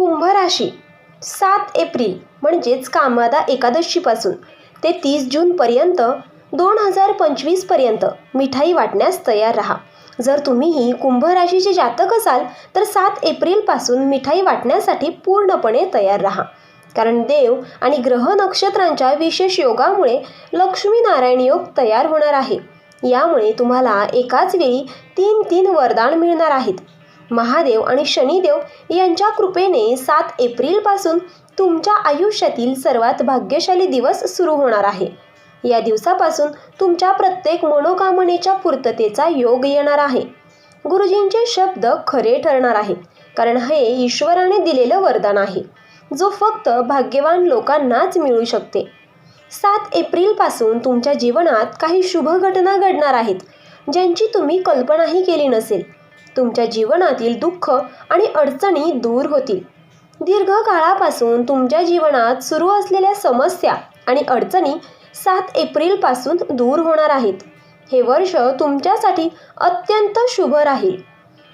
कुंभ राशी सात एप्रिल म्हणजेच कामादा एकादशीपासून ते तीस जूनपर्यंत दोन हजार पंचवीसपर्यंत मिठाई वाटण्यास तयार राहा. जर तुम्हीही कुंभ राशीचे जातक असाल तर सात एप्रिलपासून मिठाई वाटण्यासाठी पूर्णपणे तयार राहा. कारण देव आणि ग्रह नक्षत्रांच्या विशेष योगामुळे लक्ष्मीनारायण योग तयार होणार आहे. यामुळे तुम्हाला एकाच वेळी तीन तीन वरदान मिळणार आहेत. महादेव आणि शनिदेव यांच्या कृपेने सात एप्रिलपासून तुमच्या आयुष्यातील सर्वात भाग्यशाली दिवस सुरू होणार आहे. या दिवसापासून तुमच्या प्रत्येक मनोकामनेच्या पूर्ततेचा योग येणार आहे. गुरुजींचे शब्द खरे ठरणार आहेत कारण हे ईश्वराने दिलेलं वरदान आहे जो फक्त भाग्यवान लोकांनाच मिळू शकते. सात एप्रिलपासून तुमच्या जीवनात काही शुभ घटना घडणार आहेत ज्यांची तुम्ही कल्पनाही केली नसेल. तुमच्या जीवनातील दुःख आणि अडचणी दूर होतील. दीर्घ काळापासून तुमच्या जीवनात सुरू असलेल्या समस्या आणि अडचणी सात एप्रिलपासून दूर होणार आहेत. हे वर्ष तुमच्यासाठी अत्यंत शुभ राहील.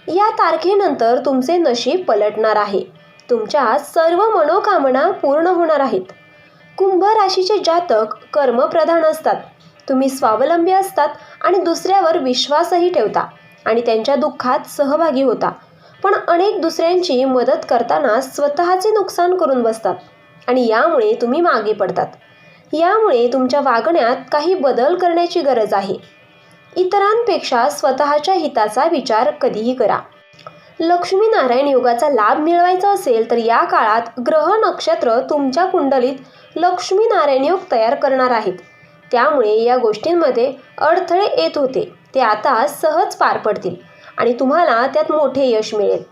या तारखेनंतर तुमचे नशीब पलटणार आहे. तुमच्या सर्व मनोकामना पूर्ण होणार आहेत. कुंभ राशीचे जातक कर्मप्रधान असतात. तुम्ही स्वावलंबी असतात आणि दुसऱ्यावर विश्वासही ठेवता. आणि त्यांच्या दुःखात सहभागी होता. पण अनेक दुसऱ्यांची मदत करताना स्वतःचे नुकसान करून बसतात आणि यामुळे तुम्ही मागे पडतात. यामुळे तुमच्या वागण्यात काही बदल करण्याची गरज आहे. इतरांपेक्षा स्वतःच्या हिताचा विचार कधीही करा. लक्ष्मीनारायण योगाचा लाभ मिळवायचा असेल तर या काळात ग्रह नक्षत्र तुमच्या कुंडलीत लक्ष्मीनारायण योग तयार करणार आहेत. त्यामुळे या गोष्टींमध्ये अडथळे येत होते. ते आता सहज पार पडतील आणि तुम्हाला त्यात मोठे यश मिळेल.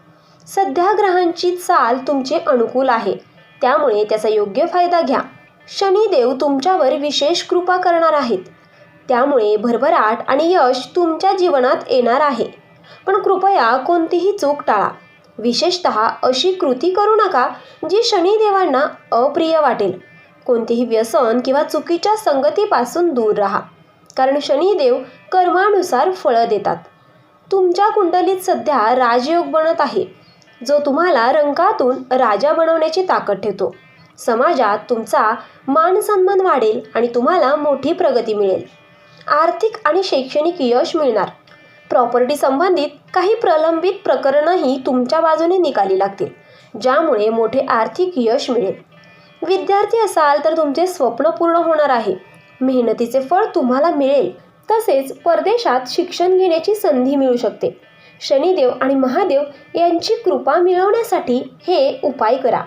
सध्या ग्रहांची चाल तुमचे अनुकूल आहे. त्यामुळे त्याचा योग्य फायदा घ्या. शनिदेव तुमच्यावर विशेष कृपा करणार आहेत. त्यामुळे भरभराट आणि यश तुमच्या जीवनात येणार आहे. पण कृपया कोणतीही चूक टाळा. विशेषत अशी कृती करू नका जी शनिदेवांना अप्रिय वाटेल. कोणतेही व्यसन किंवा चुकीच्या संगतीपासून दूर राहा. कारण शनिदेव कर्मानुसार फळं देतात. तुमच्या कुंडलीत सध्या राजयोग बनत आहे जो तुम्हाला रंगातून राजा बनवण्याची ताकद ठेवतो. समाजात तुमचा मान सन्मान वाढेल आणि तुम्हाला मोठी प्रगती मिळेल. आर्थिक आणि शैक्षणिक यश मिळणार. प्रॉपर्टी संबंधित काही प्रलंबित प्रकरणंही तुमच्या बाजूने निकाली लागतील ज्यामुळे मोठे आर्थिक यश मिळेल. विद्यार्थी असाल तर तुमचे स्वप्न पूर्ण होणार आहे. मेहनतीचे फळ तुम्हाला मिळेल. तसेच परदेशात शिक्षण घेण्याची संधी मिळू शकते. शनिदेव आणि महादेव यांची कृपा मिळवण्यासाठी हे उपाय करा.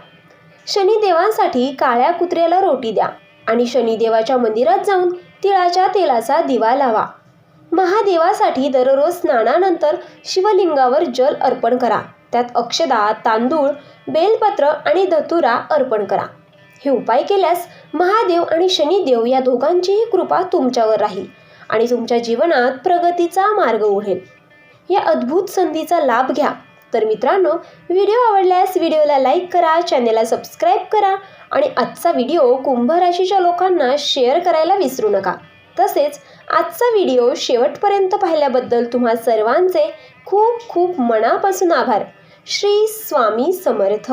शनिदेवांसाठी काळ्या कुत्र्याला रोटी द्या आणि शनिदेवाच्या मंदिरात जाऊन तिळाच्या तेलाचा दिवा लावा. महादेवासाठी दररोज स्नानानंतर शिवलिंगावर जल अर्पण करा. त्यात अक्षदा तांदूळ बेलपत्र आणि धतुरा अर्पण करा. हे उपाय केल्यास महादेव आणि शनिदेव या दोघांचीही कृपा तुमच्यावर राहील आणि तुमच्या जीवनात प्रगतीचा मार्ग उघडेल. या अद्भुत संधीचा लाभ घ्या. तर मित्रांनो व्हिडिओ आवडल्यास व्हिडिओला लाईक करा चॅनेलला सबस्क्राईब करा आणि आजचा व्हिडिओ कुंभ राशीच्या लोकांना शेअर करायला विसरू नका. तसेच आजचा व्हिडिओ शेवटपर्यंत पाहिल्याबद्दल तुम्हा सर्वांचे खूप खूप मनापासून आभार. श्री स्वामी समर्थ.